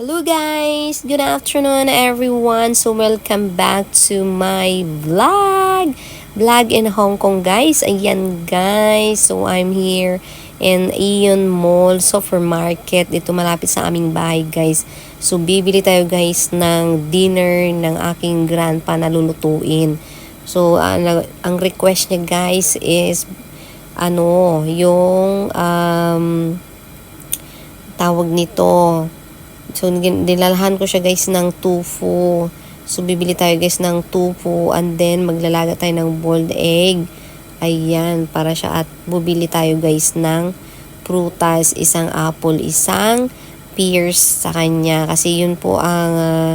Hello guys! Good afternoon everyone! So welcome back to my vlog! Vlog in Hong Kong guys. Ayan guys. So I'm here in Aeon Mall Supermarket. Dito malapit sa aming bahay guys. So bibili tayo guys ng dinner ng aking grandpa na lulutuin. So ang, ang request niya guys is ano, yung um, tawag nito So, nilalahan ko siya guys ng tofu. So, bibili tayo guys ng tofu and then maglalaga tayo ng boiled egg. Ayan, para siya at bubili tayo guys ng prutas, isang apple, isang pears sa kanya. Kasi yun po ang ah,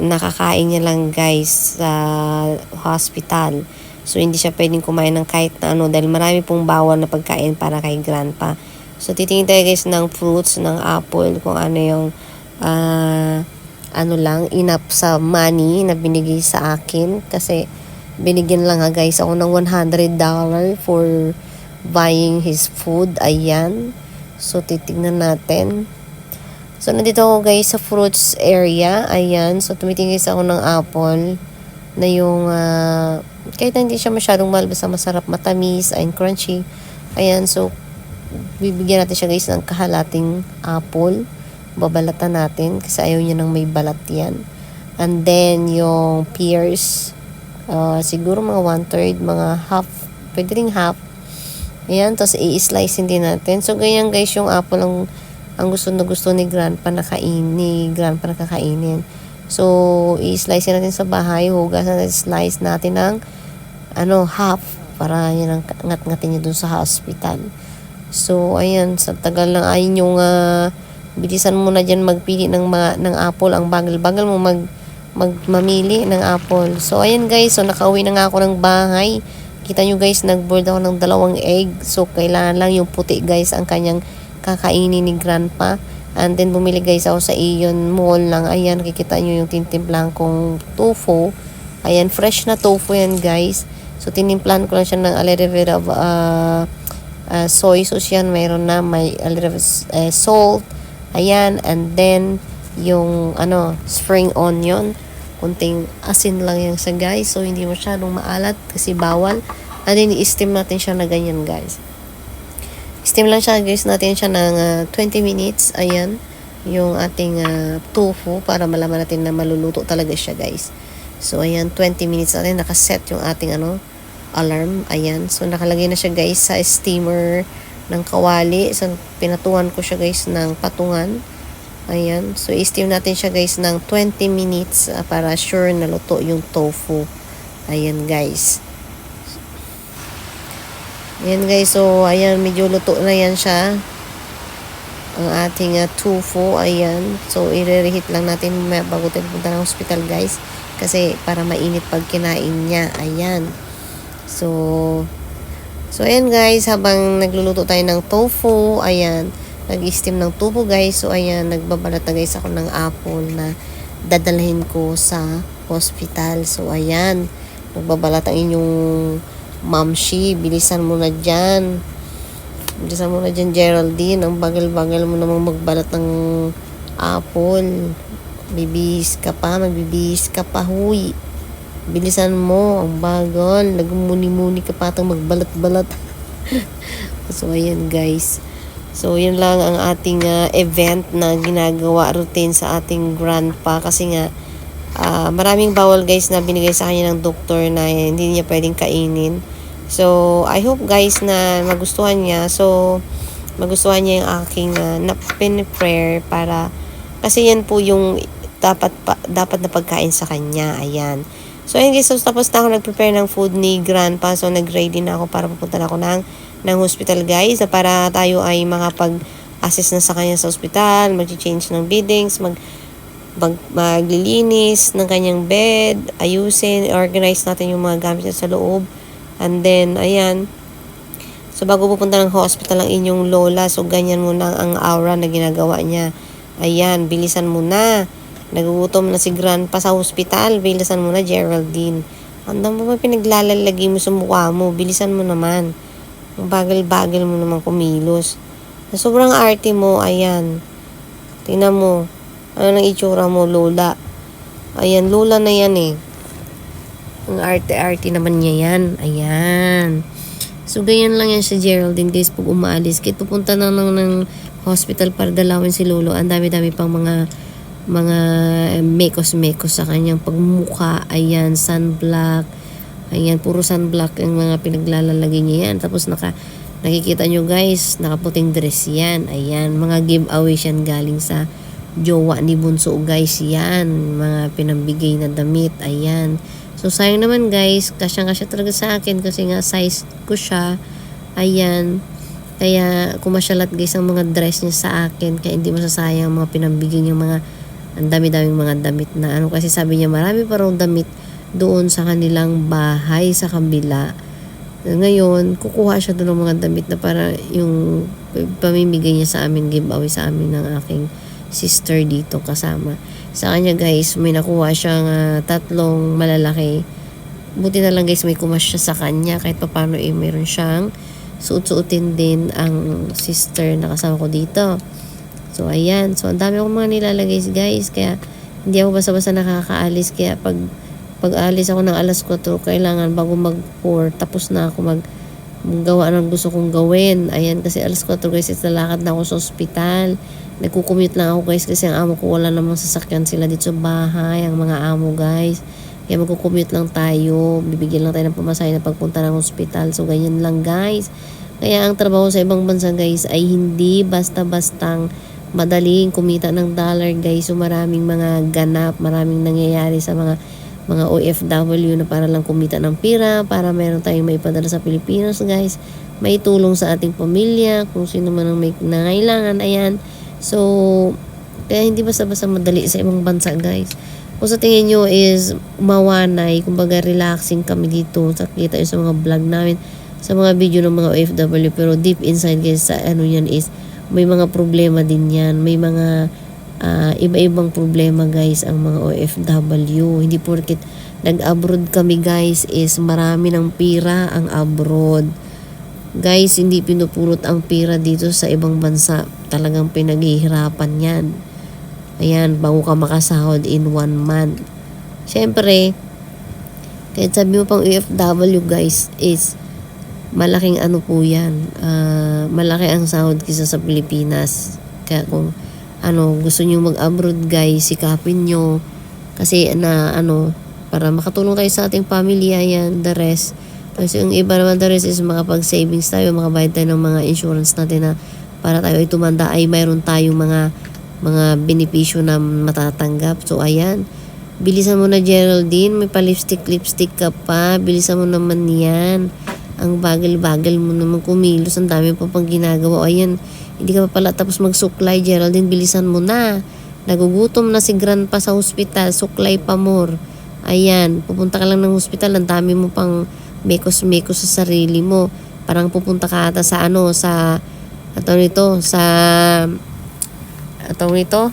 nakakain niya lang guys sa hospital. So, hindi siya pwedeng kumain ng kahit na ano dahil marami pong bawal na pagkain para kay grandpa. So, titingin tayo guys ng fruits, ng apple, kung ano yung ah, ano lang, inap sa money na binigay sa akin. Kasi, binigyan lang nga guys ako ng $100 for buying his food. Ayan. So, titignan natin. So, nandito ako guys sa fruits area. Ayan. So, tumitingin guys ako ng apple na yung ah, kahit hindi siya masyadong mahal basta masarap matamis and crunchy. Ayan. So, bibigyan natin siya guys ng kahalating apple. Babalatan natin kasi ayaw niya ng may balat yan. And then, yung pears, ah, siguro mga one-third, mga half, pwede rin half. Ayan, tapos i-slice din natin. So, ganyan guys, yung apple ang, ang gusto na gusto ni grandpa na kain, ni grandpa na kakainin. So, i-slice natin sa bahay, hugasan natin, slice natin ng ano, half para yan ang ngat-ngatin niya dun sa hospital. So, ayan, sa tagal lang ayun yung ah, bilisan mo na dyan magpili ng mga ng apple ang bagal-bagal mo mag magmamili ng apple. So, ayan guys, so nakauwi na nga ako ng bahay. Kita nyo guys, nag-boiled ako ng dalawang egg. So, kailangan lang yung puti guys ang kanyang kakainin ni grandpa. And then, bumili guys ako sa Aeon Mall lang. Ayan, kikita nyo yung tintimplang kong tofu. Ayan, fresh na tofu yan guys. So, tinimplan ko lang siya ng a little bit of uh, uh, soy sauce yan. Mayroon na may a little bit uh, salt. Ayan, and then yung ano, spring onion. Kunting asin lang yan sa guys. So, hindi masyadong maalat kasi bawal. And then, i-steam natin siya na ganyan guys. Steam lang siya guys natin siya ng ah, 20 minutes. Ayan, yung ating ah, tofu para malaman natin na maluluto talaga siya guys. So, ayan, 20 minutes natin. Nakaset yung ating ano, alarm. Ayan. So, nakalagay na siya guys sa steamer ng kawali. So, pinatuhan ko siya guys ng patungan. Ayan. So, i-steam natin siya guys ng 20 minutes ah, para sure na luto yung tofu. Ayan guys. Ayan guys. So, ayan. Medyo luto na yan siya. Ang ating ah, tofu. Ayan. So, i-reheat lang natin bago tayo punta ng hospital guys. Kasi para mainit pag kinain niya. Ayan. So, So, ayan guys, habang nagluluto tayo ng tofu, ayan, nag-steam ng tofu guys. So, ayan, nagbabalat na guys ako ng apple na dadalhin ko sa hospital. So, ayan, nagbabalat ang inyong mamshi. Bilisan mo na dyan. Bilisan mo na dyan, Geraldine. Ang bagal-bagal mo namang magbalat ng apple. Bibihis ka pa, magbibihis ka pa, huy. Bilisan mo, ang bagal. Nagmuni-muni ka pa atang magbalat-balat. so, ayan guys. So, yun lang ang ating ah, event na ginagawa routine sa ating grandpa. Kasi nga, ah, maraming bawal guys na binigay sa kanya ng doktor na hindi niya pwedeng kainin. So, I hope guys na magustuhan niya. So, magustuhan niya yung aking uh, napin prayer para kasi yan po yung dapat pa, dapat na pagkain sa kanya. Ayan. So, ayun guys, so, tapos na ako nag-prepare ng food ni Grandpa. So, nag-ready na ako para pupunta na ako ng, ng hospital guys. Para tayo ay makapag-assist na sa kanya sa hospital, mag-change ng beddings, mag, mag, maglilinis ng kanyang bed, ayusin, organize natin yung mga gamit niya sa loob. And then, ayan, So, bago pupunta ng hospital ang inyong lola, so ganyan muna ang aura na ginagawa niya. Ayan, bilisan mo na. Nagugutom na si grandpa sa hospital. Bilisan mo na, Geraldine. Ang dami mo pinaglalalagay mo sa mukha mo. Bilisan mo naman. Ang bagal-bagal mo naman kumilos. Sa sobrang arte mo, ayan. Tingnan mo. Ano nang itsura mo, Lola? Ayan, Lola na yan eh. Ang arte-arte naman niya yan. Ayan. So, ganyan lang yan si Geraldine guys pag umaalis. Kahit pupunta na lang ng hospital para dalawin si Lolo. Ang dami-dami pang mga mga mekos-mekos sa kanyang pagmuka. Ayan, sunblock. Ayan, puro sunblock ang mga pinaglalalagay niya yan. Tapos naka, nakikita nyo guys, nakaputing dress yan. Ayan, mga giveaway yan galing sa jowa ni Bunso guys yan. Mga pinambigay na damit. Ayan. So, sayang naman guys, kasyang-kasya talaga sa akin kasi nga size ko siya. Ayan. Kaya kumasyalat guys ang mga dress niya sa akin. Kaya hindi masasayang ang mga pinambigay niya mga ang dami-daming mga damit na ano. Kasi sabi niya marami pa raw damit doon sa kanilang bahay sa kabila. Ngayon, kukuha siya doon ng mga damit na para yung pamimigay niya sa amin, giveaway sa amin ng aking sister dito kasama. Sa kanya guys, may nakuha siyang ah, tatlong malalaki. Buti na lang guys, may kumas siya sa kanya kahit papano eh meron siyang suot-suotin din ang sister na kasama ko dito. So ayan, so ang dami akong mga nilalagay guys, kaya hindi ako basta-basta nakakaalis kaya pag pag alis ako ng alas 4, kailangan bago mag 4, tapos na ako mag gawa ng gusto kong gawin. Ayan, kasi alas 4 guys, is lalakad na ako sa ospital. Nagkukumute lang ako guys kasi ang amo ko wala namang sasakyan sila dito sa bahay, ang mga amo guys. Kaya magkukumute lang tayo, bibigyan lang tayo ng pamasahe na pagpunta ng ospital. So, ganyan lang guys. Kaya ang trabaho sa ibang bansa guys ay hindi basta-bastang madaling kumita ng dollar guys. So, maraming mga ganap, maraming nangyayari sa mga mga OFW na para lang kumita ng pira, para meron tayong maipadala sa Pilipinas, guys. May tulong sa ating pamilya, kung sino man ang may nangailangan, ayan. So, kaya hindi basta-basta madali sa ibang bansa, guys. Kung sa tingin nyo is mawanay, kumbaga relaxing kami dito, sa kita yun sa mga vlog namin, sa mga video ng mga OFW, pero deep inside, guys, sa ano yan is, may mga problema din yan, may mga ah, iba-ibang problema guys ang mga OFW. Hindi porket nag-abroad kami guys is marami ng pira ang abroad. Guys, hindi pinupulot ang pira dito sa ibang bansa. Talagang pinaghihirapan yan. Ayan, bago ka makasahod in one month. Siyempre, kahit sabi mo pang OFW guys is malaking ano po yan. ah, malaki ang sahod kisa sa Pilipinas. Kaya kung ano, gusto niyo mag-abroad guys, sikapin nyo. Kasi na ano, para makatulong tayo sa ating pamilya yan, the rest. Kasi yung iba naman the rest is makapag-savings tayo, makabayad tayo ng mga insurance natin na para tayo ay tumanda ay mayroon tayong mga mga benepisyo na matatanggap. So ayan, bilisan mo na Geraldine, may pa-lipstick, lipstick ka pa, bilisan mo naman yan. Ang bagal-bagal mo naman kumilos, ang dami pa pang ginagawa. O ayan, hindi ka pa pala tapos magsuklay, Geraldine, bilisan mo na. Nagugutom na si Grandpa sa hospital, suklay pa more. Ayan, pupunta ka lang ng hospital, ang dami mo pang mekos-mekos sa sarili mo. Parang pupunta ka ata sa ano, sa, ato nito, sa, ato nito,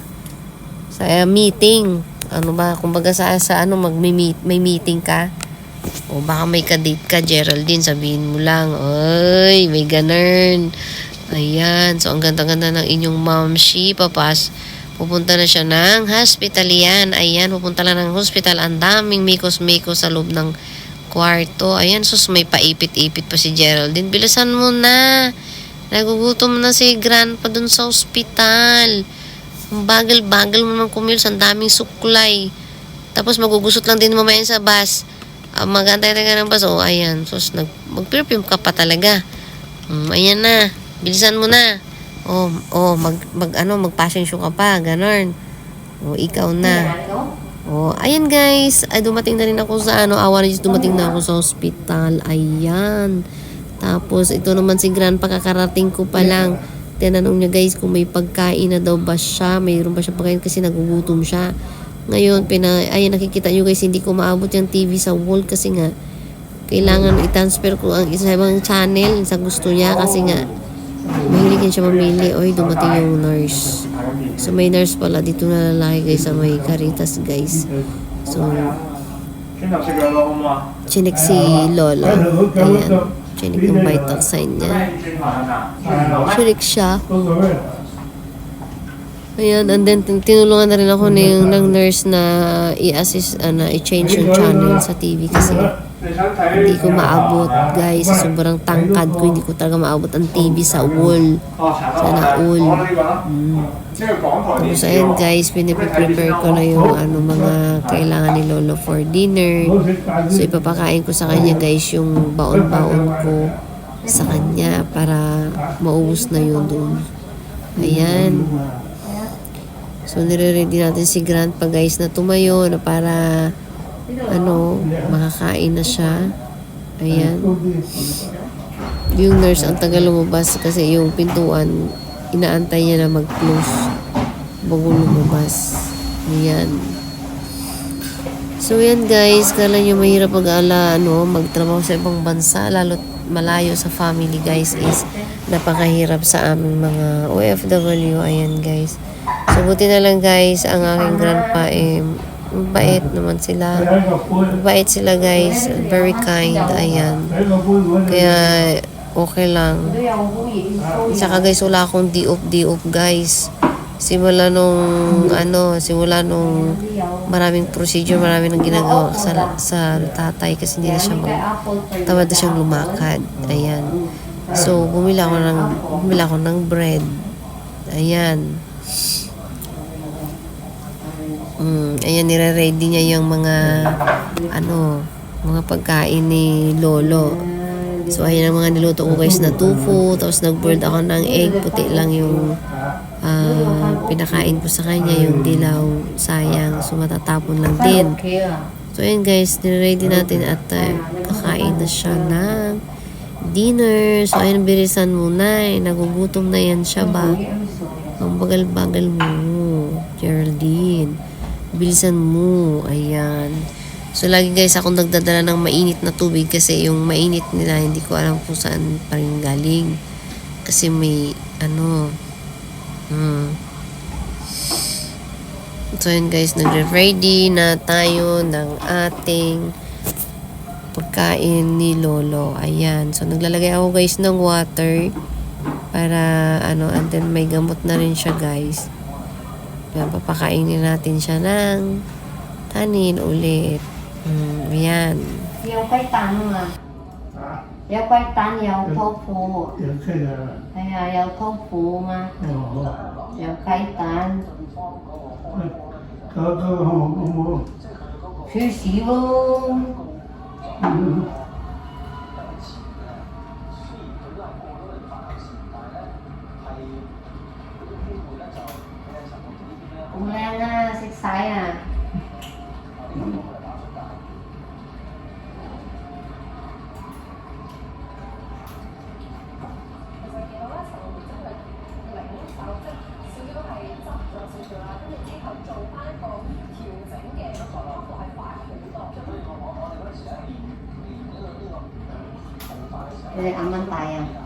sa uh, meeting. Ano ba, kumbaga sa, sa ano, mag may, meet, may meeting ka. O baka may kadate ka, Geraldine, sabihin mo lang, Oy, may ganern. Ayan, so ang ganda-ganda ng inyong mamshi, papas. Pupunta na siya ng hospital yan. Ayan, pupunta lang ng hospital. Ang daming mikos-mikos sa loob ng kwarto. Ayan, sus may paipit-ipit pa si Geraldine. Bilisan mo na. Nagugutom na si Grandpa dun sa hospital. Ang bagal-bagal mo naman kumilos. Ang daming suklay. Tapos magugusot lang din mamaya sa bus. Uh, magantay ka ng bus. O, ayan. Sus, nag, mag-perfume ka pa talaga. Um, ayan na. Bilisan mo na. Oh, oh, mag, mag ano, mag-passion show ka pa, ganon. Oh, ikaw na. Oh, ayan guys. Ay, dumating na rin ako sa ano, awa na dumating na ako sa hospital. Ayan. Tapos, ito naman si Grandpa, kakarating ko pa lang. Tinanong niya guys kung may pagkain na daw ba siya. Mayroon ba siya pagkain kasi nagugutom siya. Ngayon, pina, ayan nakikita nyo guys, hindi ko maabot yung TV sa wall kasi nga, kailangan i-transfer ko ang isa ibang channel sa gusto niya kasi nga, mahilig siya mamili. Oy, dumating yung nurse. So, may nurse pala dito na lalaki guys sa may karitas guys. So, chinik si Lola. Ayan. Chinik yung vital sign niya. Chinik siya. Ayan, and then tinulungan na rin ako ng, ng nurse na i-assist, uh, na i-change yung channel sa TV kasi hindi ko maabot guys. Sobrang tangkad ko hindi ko talaga maabot ang TV sa wall. Sana wall mm. tapos ayun guys piniprepare ko na yung ano mga kailangan ni Lolo for dinner. So ipapakain ko sa kanya guys yung baon-baon ko sa kanya para maubos na yun doon ayan. So nire-ready natin si Grandpa guys na tumayo na para ano, makakain na siya. Ayan. Yung nurse ang tagal lumabas kasi yung pintuan inaantay niya na mag-close bago lumabas. Ayan. So yan guys, kala nyo mahirap mag-ala, ano, magtrabaho sa ibang bansa, lalo malayo sa family guys is napakahirap sa aming mga OFW. Ayan guys. So buti na lang guys, ang aking grandpa eh, mabait naman sila. Mabait sila guys, very kind. Ayan. Kaya okay lang. Tsaka guys, wala akong di-op-di-op guys. Simula nung, ano, simula nung maraming procedure, maraming nang ginagawa sa, sa tatay kasi hindi na siya mag, tamad na siyang lumakad. Ayan. So, bumili ako ng, bumili ako ng bread. Ayan. Mm, ayan, nire-ready niya yung mga, ano, mga pagkain ni Lolo. So, ayan ang mga niluto ko guys na tofu. Tapos nag-boiled ako ng egg. Puti lang yung ah, pinakain ko sa kanya. Yung dilaw. Sayang. So, matatapon lang din. So, ayan guys. Niready natin at uh, kakain na siya ng dinner. So, ayan, birisan muna eh. Nagugutom na yan siya ba? Ang bagal-bagal mo. Geraldine. Bilisan mo. Ayan. So, lagi guys akong nagdadala ng mainit na tubig kasi yung mainit nila, hindi ko alam kung saan pa rin galing. Kasi may, ano, hmm. So, yun guys, nagre-ready na tayo ng ating pagkain ni Lolo. Ayan. So, naglalagay ako guys ng water para, ano, and then may gamot na rin siya guys. Diba, papakainin natin siya ng tanin ulit. Mm, ayan. Yaw kay tanong ah. Yaw kay tan, yaw tofu. Yaw kay tan. Kaya yaw tofu ma. Yaw kay tan. Kaka hong mo. Sushi. Mm-hmm. sayang.